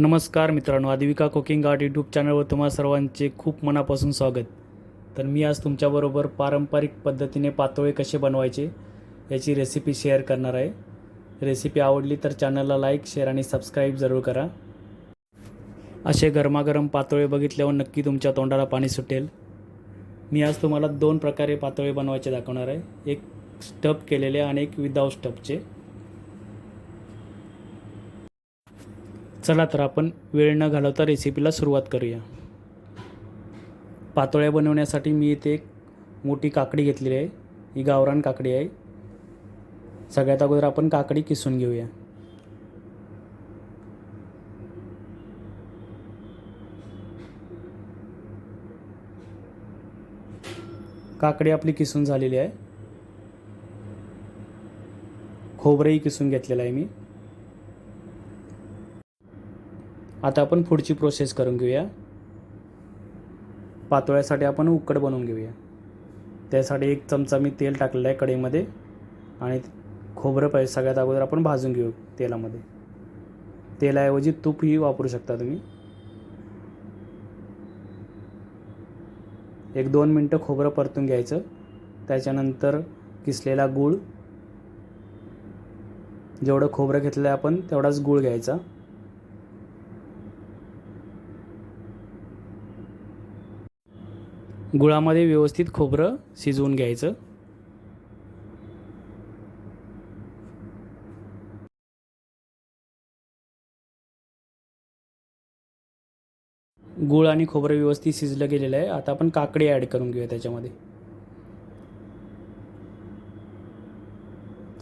नमस्कार मित्रांनो आदिविका cooking art YouTube चॅनलवर तुम्हा सर्वांचे खूप मनापासून स्वागत. तर मी आज तुमच्याबरोबर पारंपरिक पद्धतीने पातोळे कसे बनवायचे याची रेसिपी शेअर करणार आहे. रेसिपी आवडली तर चॅनलला लाईक शेअर आणि सबस्क्राईब जरूर करा. असे गरमागरम पातोळे बघितल्यावर नक्की तुमच्या तोंडाला पाणी सुटेल. मी आज तुम्हाला दोन प्रकारे पातोळे बनवायचे दाखवणार आहे. एक स्टप केलेले आणि एक विदाऊट स्टपचे चला तर आपण वेळ न घालवता रेसिपीला सुरुवात करूया. पातोळ्या बनवण्यासाठी मी इथे एक मोठी काकडी घेतलेली आहे. ही गावरान काकडी आहे. सगळ्यात अगोदर आपण काकडी किसून घेऊया. काकडी आपली किसून झालेली आहे. खोबरंही किसून घेतलेलं आहे मी. आता आपण पुढची प्रोसेस करून घेऊया. पातोळ्यासाठी आपण उकड बनवून घेऊया. त्यासाठी एक चमचा मी तेल टाकलेलं आहे कढईमध्ये आणि खोबरं पाहिजे सगळ्यात अगोदर आपण भाजून घेऊ तेलामध्ये. तेलाऐवजी तूपही वापरू शकता तुम्ही. एक दोन मिनटं खोबरं परतून घ्यायचं. त्याच्यानंतर किसलेला गूळ. जेवढं खोबरं घेतलं आहे आपण तेवढाच गूळ घ्यायचा. गुळामध्ये व्यवस्थित खोबरं शिजवून घ्यायचं. गुळ आणि खोबरं व्यवस्थित शिजलं गेलेलं आहे. आता आपण काकडी ॲड करून घेऊया त्याच्यामध्ये.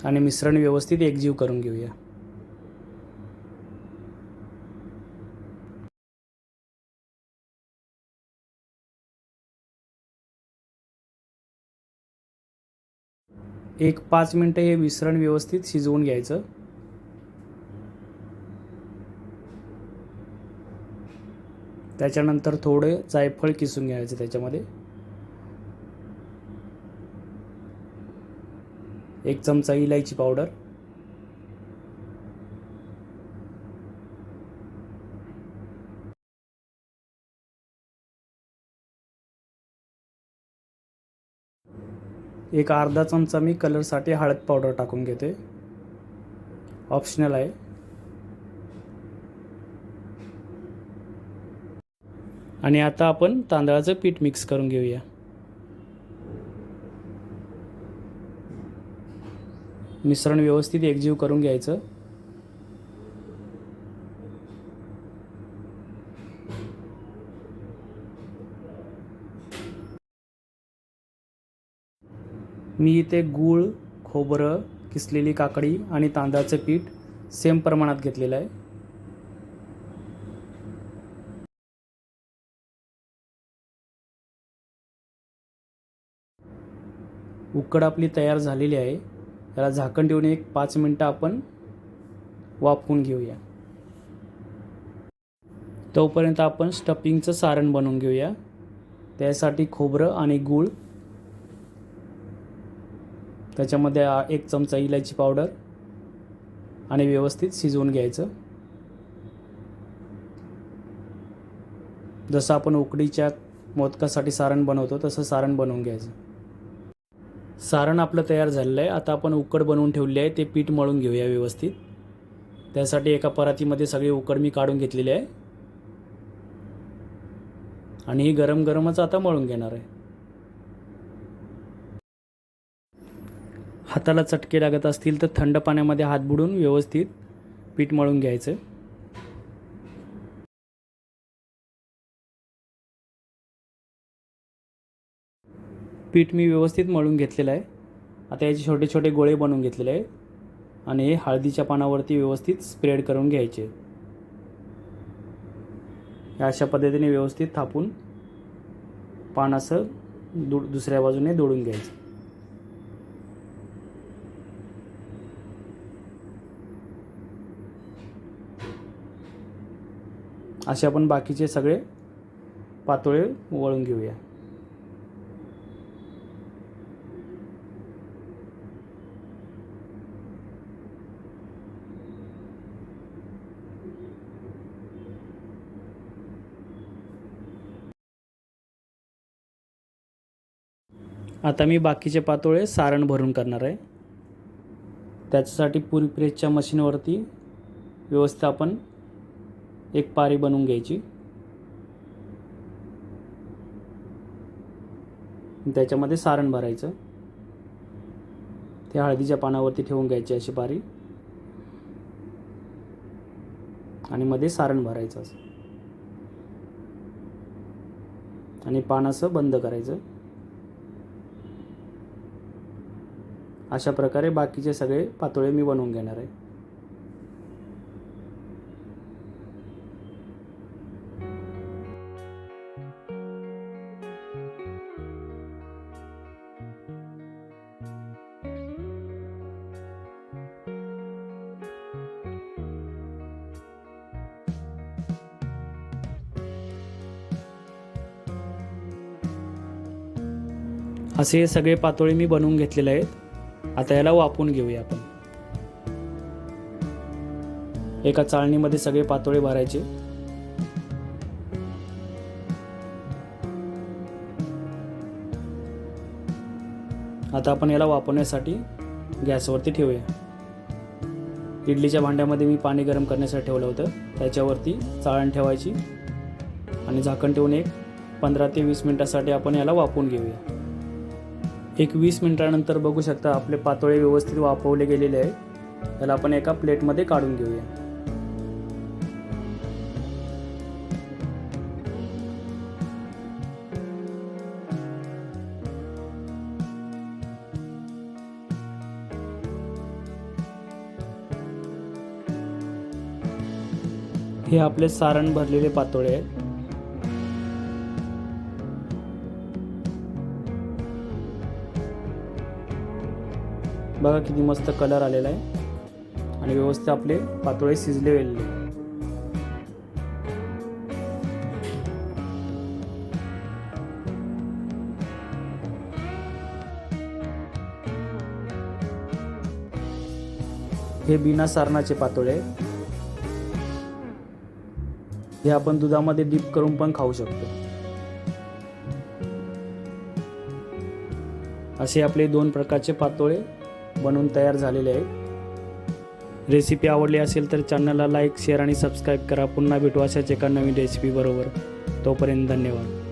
आणि मिश्रण व्यवस्थित एकजीव करून घेऊया. एक पाच मिनटं हे मिश्रण व्यवस्थित शिजवून घ्यायचं. त्याच्यानंतर थोडे जायफळ किसून घ्यायचं त्याच्यामध्ये. एक चमचा इलायची पावडर. एक अर्धा चमचा मी कलरसाठी हळद पावडर टाकून घेते. ऑप्शनल आहे. आणि आता आपण तांदळाचं पीठ मिक्स करून घेऊया. मिश्रण व्यवस्थित एकजीव करून घ्यायचं. मी इथे गूळ खोबरं किसलेली काकडी आणि तांदळाचं पीठ सेम प्रमाणात घेतलेलं आहे. उकड आपली तयार झालेली आहे. त्याला झाकण ठेवून एक पाच मिनटं आपण वाफवून घेऊया. तोपर्यंत आपण स्टफिंगचं सारण बनवून घेऊया. त्यासाठी खोबरं आणि गूळ त्याच्यामध्ये एक चमचा इलायची पावडर आणि व्यवस्थित शिजवून घ्यायचं. जसं आपण उकडीच्या मोदकासाठी सारण बनवतो तसं सारण बनवून घ्यायचं. सारण आपलं तयार झालेलं आहे. आता आपण उकड बनवून ठेवली आहे. ते पीठ मळून घेऊया व्यवस्थित. त्यासाठी एका परातीमध्ये सगळी उकड मी काढून घेतलेली आहे. आणि ही गरम गरमच आता मळून घेणार आहे. हाताला चटके लागत असतील तर थंड पाण्यामध्ये हात बुडून व्यवस्थित पीठ मळून घ्यायचं. पीठ मी व्यवस्थित मळून घेतलेलं आहे. आता याचे छोटे छोटे गोळे बनवून घेतलेले आहे. आणि हे हळदीच्या पानावरती व्यवस्थित स्प्रेड करून घ्यायचे. या अशा पद्धतीने व्यवस्थित थापून पान असं दु दुसऱ्या बाजूने दोडून घ्यायचं. असे आपण बाकीचे सगळे पातोळे वळून घेऊया. आता मी बाकीचे पातोळे सारण भरून करणार आहे. त्याच्यासाठी पुरी प्रेसच्या मशीनवरती व्यवस्थापन एक पारी बनवून घ्यायची. त्याच्यामध्ये सारण भरायचं. ते हळदीच्या पानावरती ठेवून घ्यायची अशी पारी. आणि मध्ये सारण भरायचं असं. आणि पान असं बंद करायचं. अशा प्रकारे बाकीचे सगळे पातोळे मी बनवून घेणार आहे. असे हे सगळे पातोळे मी बनवून घेतलेले आहेत. आता याला वापून घेऊया आपण. एका चाळणीमध्ये सगळे पातोळे भरायचे. आता आपण याला वापरण्यासाठी गॅसवरती ठेवूया. इडलीच्या भांड्यामध्ये मी पाणी गरम करण्यासाठी ठेवलं होतं. त्याच्यावरती चाळण ठेवायची. आणि झाकण ठेवून एक पंधरा ते वीस मिनटासाठी आपण याला वापरून घेऊया. एक वीस मिनिटानंतर बघू शकता आपले पातोळे व्यवस्थित वापवले गेलेले आहे त्याला आपण एका प्लेटमध्ये काढून घेऊया. हे आपले सारण भरलेले पातोळे आहेत. बघा किती मस्त कलर आलेला आहे. आणि व्यवस्थित आपले पातोळे शिजले गेलेले हे बिना सारणाचे पातोळे आहेत. हे आपण दुधामध्ये डीप करून पण खाऊ शकतो. असे आपले दोन प्रकारचे पातोळे बनवून तयार झालेले आहेत रेसिपी आवडली असेल तर चॅनलला लाईक शेअर आणि सबस्क्राईब करा. पुन्हा भेटू अशाच एका नवीन रेसिपी बरोबर. तोपर्यंत धन्यवाद.